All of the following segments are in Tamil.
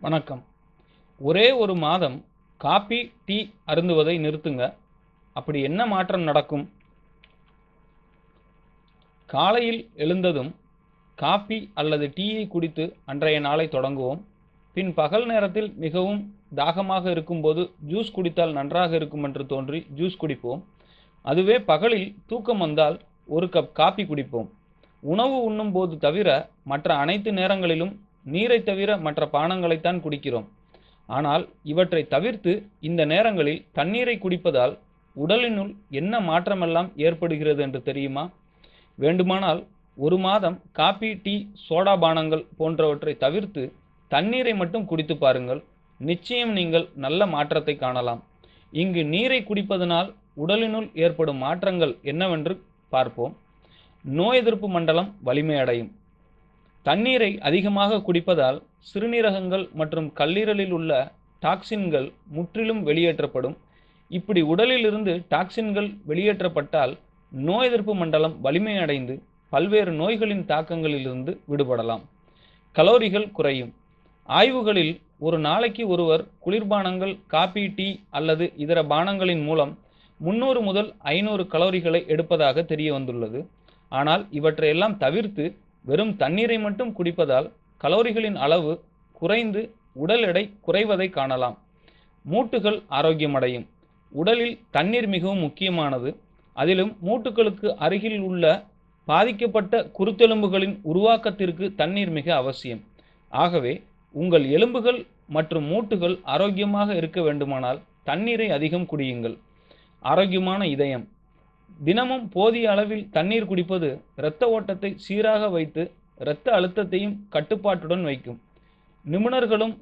வணக்கம். ஒரே ஒரு மாதம் காபி டீ அருந்துவதை நிறுத்துங்க. அப்படி என்ன மாற்றம் நடக்கும்? காலையில் எழுந்ததும் காபி அல்லது டீயை குடித்து அன்றைய நாளை தொடங்குவோம். பின் பகல் நேரத்தில் மிகவும் தாகமாக இருக்கும்போது ஜூஸ் குடித்தால் நன்றாக இருக்கும் என்று தோன்றி ஜூஸ் குடிப்போம். அதுவே பகலில் தூக்கம் வந்தால் ஒரு கப் காபி குடிப்போம். உணவு உண்ணும் போது தவிர மற்ற அனைத்து நேரங்களிலும் நீரை தவிர மற்ற பானங்களைத்தான் குடிக்கிறோம். ஆனால் இவற்றை தவிர்த்து இந்த நேரங்களில் தண்ணீரை குடிப்பதால் உடலினுள் என்ன மாற்றமெல்லாம் ஏற்படுகிறது என்று தெரியுமா? வேண்டுமானால் ஒரு மாதம் காபி டீ சோடா பானங்கள் போன்றவற்றை தவிர்த்து தண்ணீரை மட்டும் குடித்து பாருங்கள். நிச்சயம் நீங்கள் நல்ல மாற்றத்தை காணலாம். இங்கு நீரை குடிப்பதனால் உடலினுள் ஏற்படும் மாற்றங்கள் என்னவென்று பார்ப்போம். நோய் எதிர்ப்பு மண்டலம் வலிமையடையும். தண்ணீரை அதிகமாக குடிப்பதால் சிறுநீரகங்கள் மற்றும் கல்லீரலில் உள்ள டாக்சின்கள் முற்றிலும் வெளியேற்றப்படும். இப்படி உடலிலிருந்து டாக்சின்கள் வெளியேற்றப்பட்டால் நோய் எதிர்ப்பு மண்டலம் வலிமையடைந்து பல்வேறு நோய்களின் தாக்கங்களிலிருந்து விடுபடலாம். கலோரிகள் குறையும். ஆய்வுகளில் ஒரு நாளைக்கு ஒருவர் குளிர்பானங்கள் காபி டீ அல்லது இதர பானங்களின் மூலம் முன்னூறு முதல் ஐநூறு கலோரிகளை எடுப்பதாக தெரிய வந்துள்ளது ஆனால் இவற்றையெல்லாம் தவிர்த்து வெறும் தண்ணீரை மட்டும் குடிப்பதால் கலோரிகளின் அளவு குறைந்து உடல் எடை குறைவதை காணலாம். மூட்டுகள் ஆரோக்கியமடையும். உடலில் தண்ணீர் மிகவும் முக்கியமானது. அதிலும் மூட்டுகளுக்கு அருகில் உள்ள பாதிக்கப்பட்ட குருத்தெலும்புகளின் உருவாக்கத்திற்கு தண்ணீர் மிக அவசியம். ஆகவே உங்கள் எலும்புகள் மற்றும் மூட்டுகள் ஆரோக்கியமாக இருக்க வேண்டுமானால் தண்ணீரை அதிகம் குடியுங்கள். ஆரோக்கியமான இதயம். தினமும் போதிய அளவில் தண்ணீர் குடிப்பது இரத்த ஓட்டத்தை சீராக வைத்து இரத்த அழுத்தத்தையும் கட்டுப்பாட்டுடன் வைக்கும். நிபுணர்களும்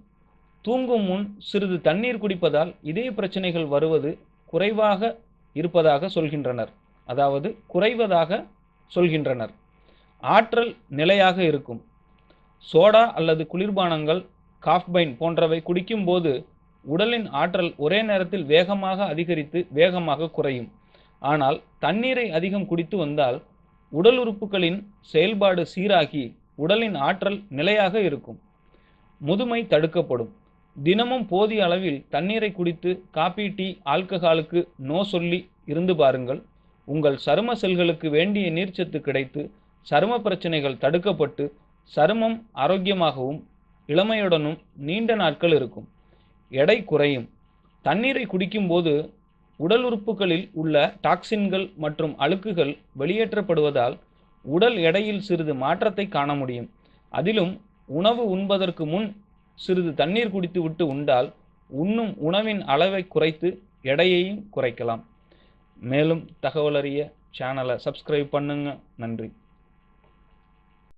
தூங்கும் முன் சிறிது தண்ணீர் குடிப்பதால் இதய பிரச்சனைகள் வருவது குறைவாக இருப்பதாக சொல்கின்றனர். அதாவது குறைவதாக சொல்கின்றனர். ஆற்றல் நிலையாக இருக்கும். சோடா அல்லது குளிர்பானங்கள் காஃபைன் போன்றவை குடிக்கும்போது உடலின் ஆற்றல் ஒரே நேரத்தில் வேகமாக அதிகரித்து வேகமாக குறையும். ஆனால் தண்ணீரை அதிகம் குடித்து வந்தால் உடல் உறுப்புகளின் செயல்பாடு சீராகி உடலின் ஆற்றல் நிலையாக இருக்கும். முதுமை தடுக்கப்படும். தினமும் போதிய அளவில் தண்ணீரை குடித்து காபி டீ ஆல்கஹாலுக்கு நோ சொல்லி இருந்து பாருங்கள். உங்கள் சரும செல்களுக்கு வேண்டிய நீர்ச்சத்து கிடைத்து சரும பிரச்சனைகள் தடுக்கப்பட்டு சருமம் ஆரோக்கியமாகவும் இளமையுடனும் நீண்ட நாட்கள் இருக்கும். எடை குறையும். தண்ணீரை குடிக்கும்போது உடல் உறுப்புகளில் உள்ள டாக்சின்கள் மற்றும் அழுக்குகள் வெளியேற்றப்படுவதால் உடல் எடையில் சிறிது மாற்றத்தை காண முடியும். அதிலும் உணவு உண்பதற்கு முன் சிறிது தண்ணீர் குடித்துவிட்டு உண்டால் உண்ணும் உணவின் அளவை குறைத்து எடையையும் குறைக்கலாம். மேலும் தகவலறிய சேனலை சப்ஸ்கிரைப் பண்ணுங்க. நன்றி.